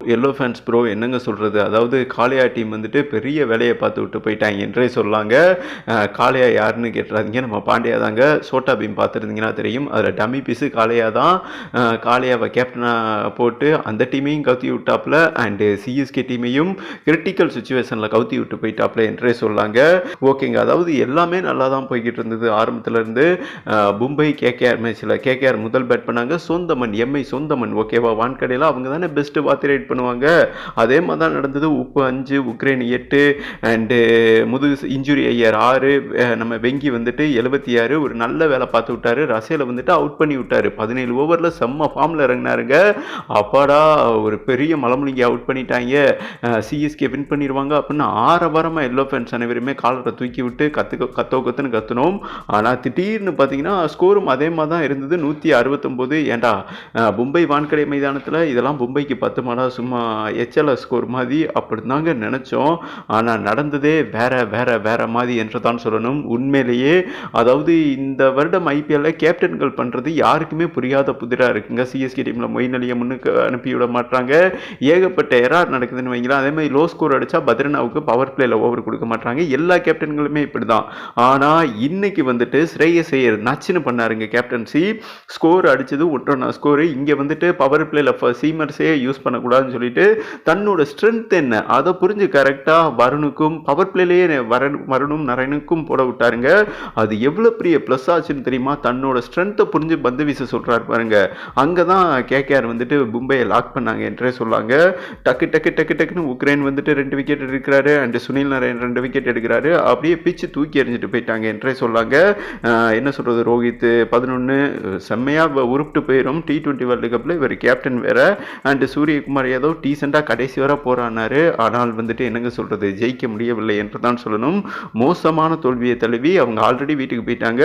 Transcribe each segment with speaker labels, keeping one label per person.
Speaker 1: Yellow fans bro என்னங்க சொல்கிறது அதாவது காளையா டீம் வந்துட்டு பெரிய வேலையை பார்த்து விட்டு போயிட்டாங்க என்றே சொல்லாங்க. காளையா யாருன்னு கேட்டுறாதீங்க. நம்ம பாண்டியா தாங்க. சோட்டா பீம் பார்த்துருந்தீங்கன்னா தெரியும். அதில் டம்மி பீஸு காளையா தான். காளையாவை கேப்டனாக போட்டு அந்த டீமையும் கவுத்தி விட்டாப்புல அண்டு சிஎஸ்கே டீமையும் கிரிட்டிக்கல் சுச்சுவேஷனில் கவுத்தி விட்டு போயிட்டாப்புல என்றே சொல்லாங்க. ஓகேங்க. அதாவது எல்லாமே நல்லா தான் போய்கிட்டு இருந்தது ஆரம்பத்துலேருந்து மும்பை கேகேஆர் மேட்ச்சில் கேகேஆர் முதல் பேட் பண்ணாங்க சொந்தமன் எம்ஐ சொந்தமன். ஓகேவா? வான்கடையில் அவங்க தானே பெஸ்ட்டு பார்த்து பண்ணுவாங்க. அதே மாதிரி தான் நடந்தது. உப்பு அஞ்சு உக்ரைன் எட்டு அண்டு முது இன்ஜுரி ஐயர் ஆறு நம்ம வெங்கி வந்துட்டு எழுபத்தி ஆறு ஒரு நல்ல வேலை பார்த்து விட்டாரு. ரசேலை வந்துட்டு அவுட் பண்ணி விட்டாரு. பதினேழு ஓவரில் செம்ம ஃபார்மில் இறங்கினாருங்க. அப்பாடா ஒரு பெரிய மலமுலிங்கி அவுட் பண்ணிட்டாங்க. சிஎஸ்கே வின் பண்ணிடுவாங்க அப்படின்னு ஆரவாரமாக எல்லோ ஃபேன்ஸ் அனைவருமே காலரை தூக்கி விட்டு கற்று கத்தோ கத்துன்னு கத்துனோம். ஆனால் திடீர்னு பார்த்தீங்கன்னா ஸ்கோரும் அதே மாதிரி தான் இருந்தது. நூற்றி அறுபத்தொம்போது ஏண்டா மும்பை வான்கடை மைதானத்தில் இதெல்லாம் மும்பைக்கு பத்து மாடா சும்மா எச்எல்எஸ் ஸ்கோர் மாதிரி அப்படிதாங்க நினச்சோம். ஆனால் நடந்ததே வேற வேற வேற மாதிரி என்று தான் சொல்லணும். உண்மையிலேயே அதாவது இந்த வருடம் ஐபிஎல்ல கேப்டன்கள் பண்ணுறது யாருக்குமே புரியாத புதிராக இருக்குங்க. சிஎஸ்கே டீமில் மொயின் அலியை முன்னுக்கு அனுப்பிவிட மாட்டாங்க. ஏகப்பட்ட எரார் நடக்குதுன்னு வைங்களேன். அதே மாதிரி லோ ஸ்கோர் அடித்தா பத்ரனாவுக்கு பவர் பிளேல ஓவர் கொடுக்க மாட்டாங்க. எல்லா கேப்டன்களுமே இப்படி தான் ஆனால் இன்னைக்கு வந்துட்டு ஸ்ரேயஸ் ஐயர் நச்சுன்னு பண்ணாருங்க கேப்டன்சி ஸ்கோர் அடிச்சது ஒன்றொன்னா ஸ்கோரு இங்கே வந்துட்டு பவர் பிளேல சீமர்ஸே யூஸ் பண்ணக்கூடாது பண்ணக்கூடாதுன்னு சொல்லிட்டு தன்னோட ஸ்ட்ரென்த் என்ன? அதை புரிஞ்சு கரெக்டாக வருணுக்கும் பவர் பிளேலேயே வரணும் வருணும் நரனுக்கும் போட விட்டாருங்க. அது எவ்வளோ பெரிய ப்ளஸ் ஆச்சுன்னு தெரியுமா? தன்னோட ஸ்ட்ரென்த்தை புரிஞ்சு பந்து வீச சொல்கிறாரு பாருங்க. அங்கே தான் கேகேஆர் வந்துட்டு மும்பையை லாக் பண்ணாங்க என்றே சொல்லாங்க. டக்கு டக்கு டக்கு டக்குன்னு உக்ரைன் வந்துட்டு ரெண்டு விக்கெட் எடுக்கிறாரு அண்ட் சுனில் நரேன் ரெண்டு விக்கெட் எடுக்கிறாரு. அப்படியே பிச்சு தூக்கி எறிஞ்சிட்டு போயிட்டாங்க என்றே சொல்லாங்க. என்ன சொல்கிறது ரோஹித்? பதினொன்று செம்மையாக உருப்பிட்டு போயிடும் டி ட்வெண்ட்டி வேர்ல்டு கப்பில் இவர் கேப்டன் வேற. அண்ட் சூரியகுமார் ஏதோ டீசெண்டாக கடைசி வரை போகிறானாரு ஆனால் வந்துட்டு என்னங்க சொல்கிறது ஜெயிக்க முடியவில்லை என்று தான் சொல்லணும். மோசமான தோல்வியை தழுவி அவங்க ஆல்ரெடி வீட்டுக்கு போயிட்டாங்க.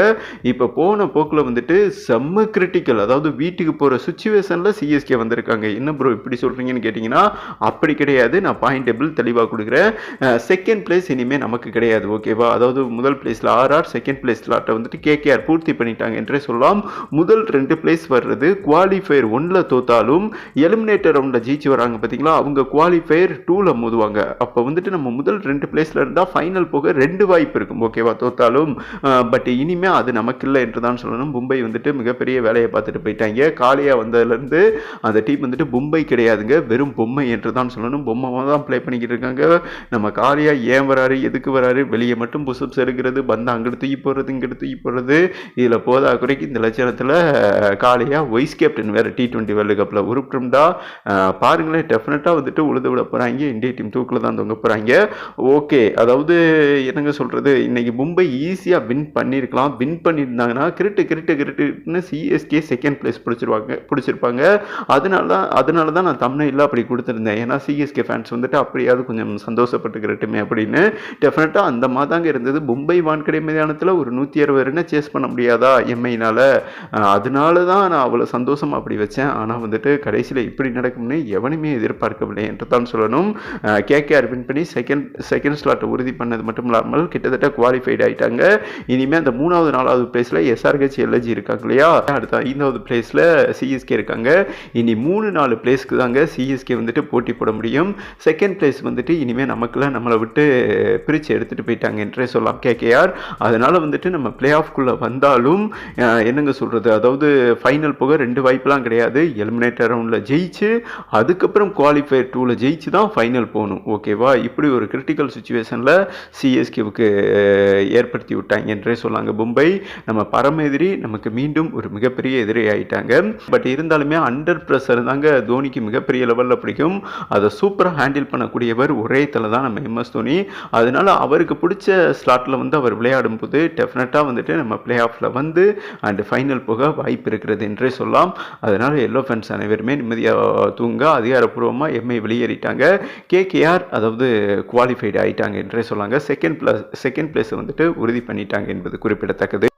Speaker 1: இப்போ போன போக்கில் வந்துட்டு செம்ம கிரிட்டிக்கல் அதாவது வீட்டுக்கு போகிற சுச்சுவேஷனில் சிஎஸ்கே வந்திருக்காங்க. என்ன ப்ரோ இப்படி சொல்கிறீங்கன்னு கேட்டிங்கன்னா அப்படி கிடையாது. நான் பாயிண்ட் டேபிள் தெளிவாக கொடுக்குறேன். செகண்ட் பிளேஸ் இனிமேல் நமக்கு கிடையாது. ஓகேவா அதாவது முதல் பிளேஸில் ஆர்ஆர் செகண்ட் பிளேஸ் லாட்டை வந்துட்டு கேகேஆர் பூர்த்தி பண்ணிட்டாங்க என்றே சொல்லலாம். முதல் ரெண்டு பிளேஸ் வர்றது குவாலிஃபயர் ஒன்றில் தோத்தாலும் எலிமினேட்டர் ரவுண்டில் ஜெயிச்சு வராங்க பார்த்தீங்களா அவங்க குவாலிஃபயர் டூவில் மோதுவாங்க. அப்போ வந்துட்டு நம்ம முதல் ரெண்டு பிளேஸில் இருந்தால் ஃபைனல் போக ரெண்டு வாய்ப்பு இருக்கும். ஓகேவா தோத்தாலும் பட் இனிமேல் அது நமக்கு இல்லை என்று தான் சொல்லணும். மும்பை வந்துட்டு மிகப்பெரிய வேலையை பார்த்துட்டு போயிட்டாங்க. காலியாக வந்ததுலேருந்து அந்த டீம் வந்துட்டு மும்பை கிடையாதுங்க. வெறும் பொம்மை என்று தான் சொல்லணும். பொம்மை தான் ப்ளே பண்ணிக்கிட்டு இருக்காங்க. நம்ம காலியாக ஏன் வராரு? எதுக்கு வராரு? வெளியே மட்டும் புஷப்ஸ் எடுக்கிறது பந்து அங்கிட்டு தூக்கி போடுறது இங்கிட்டு தூக்கி போடுறது. இதில் போதா குறைக்கு இந்த லட்சணத்தில் காலியாக வைஸ் கேப்டன் வேறு டி டுவெண்ட்டி வேர்ல்டு கப்பில் உருப்பிட்டோம்டா பாருங்களேன் டெஃபினட்டாக வந்துட்டு உழுது விட போகிறாங்க இந்திய டீம் தூக்கில் தான் தொங்க போகிறாங்க ஓகே அதாவது என்னங்க சொல்கிறது இன்னைக்கு மும்பை ஈஸியாக வின் பண்ணியிருக்கலாம் வின் பண்ணியிருந்தாங்கன்னா கிரிட்டு கிரிட்டு கிரிட்டுன்னு சிஎஸ்கே செகண்ட் பிளேஸ் பிடிச்சிருவாங்க பிடிச்சிருப்பாங்க. அதனால தான் அதனால தான் நான் தமிழில் அப்படி கொடுத்துருந்தேன். ஏன்னா சிஎஸ்கே ஃபேன்ஸ் வந்துட்டு அப்படியாவது கொஞ்சம் சந்தோஷப்பட்டுக்கிறட்டுமே அப்படின்னு. டெஃபினட்டாக அந்த மாதிரி தாங்க இருந்தது. மும்பை வான்கடை மைதானத்தில் ஒரு நூற்றி அறுபது ரன்னை சேஸ் பண்ண முடியாதா எம்ஐனால்? அதனால தான் நான் அவ்வளோ சந்தோஷம் அப்படி வச்சேன். ஆனால் வந்துட்டு கடைசியில் இப்படி நடக்கும்னு எவன் எவனுமே எதிர்பார்க்கவில்லை என்று தான் சொல்லணும். கேகேஆர் வின் பண்ணி செகண்ட் செகண்ட் ஸ்லாட்டை உறுதி பண்ணது மட்டும் இல்லாமல் கிட்டத்தட்ட குவாலிஃபைட் ஆயிட்டாங்க. இனிமேல் அந்த மூணாவது நாலாவது பிளேஸில் எஸ்ஆர்ஹெச் எல்ஜி இருக்காங்க இல்லையா? அடுத்த ஐந்தாவது பிளேஸில் சிஎஸ்கே இருக்காங்க. இனி மூணு நாலு பிளேஸ்க்கு தாங்க சிஎஸ்கே வந்துட்டு போட்டி போட முடியும். செகண்ட் பிளேஸ் வந்துட்டு இனிமேல் நமக்குலாம் நம்மளை விட்டு பிரித்து எடுத்துகிட்டு போயிட்டாங்க என்றே சொல்லலாம் கேகேஆர் அதனால் வந்துட்டு நம்ம பிளே ஆஃப்குள்ளே வந்தாலும் என்னங்க சொல்கிறது அதாவது ஃபைனல் போக ரெண்டு வாய்ப்புலாம் கிடையாது. எலிமினேட்டர் ரவுண்டில் ஜெயிச்சு அதுக்கப்புறம் குவாலிஃபயர் டூவில் ஜெயிச்சு தான் ஃபைனல் போகணும். ஓகேவா இப்படி ஒரு கிரிட்டிக்கல் சுச்சுவேஷனில் சிஎஸ்கேவுக்கு ஏற்படுத்தி விட்டாங்க என்றே சொல்லாங்க. மும்பை நம்ம பரமெதிரி நமக்கு மீண்டும் ஒரு மிகப்பெரிய எதிரி ஆயிட்டாங்க. பட் இருந்தாலுமே அண்டர் ப்ரெஷர் தாங்க தோனிக்கு மிகப்பெரிய லெவலில் பிடிக்கும். அதை சூப்பராக ஹேண்டில் பண்ணக்கூடியவர் ஒரே தலை தான் நம்ம எம்எஸ் தோனி. அதனால் அவருக்கு பிடிச்ச ஸ்லாட்டில் வந்து அவர் விளையாடும் போது டெஃபினட்டாக வந்துட்டு நம்ம பிளே ஆஃபில் வந்து அண்ட் ஃபைனல் போக வாய்ப்பு இருக்கிறது என்றே சொல்லலாம். அதனால் எல்லோ ஃபேன்ஸ் அனைவருமே நிம்மதியாக தூங்க. அதிகாரப்பூர்வமாக எம்ஐ வெளியேறிட்டாங்க. கேகேஆர் அதாவது குவாலிஃபைடு ஆயிட்டாங்க என்றே சொல்லாங்க. செகண்ட் பிளஸ் செகண்ட் பிளேஸை வந்துட்டு உறுதி பண்ணிட்டாங்க என்பது குறிப்பிடத்தக்கது.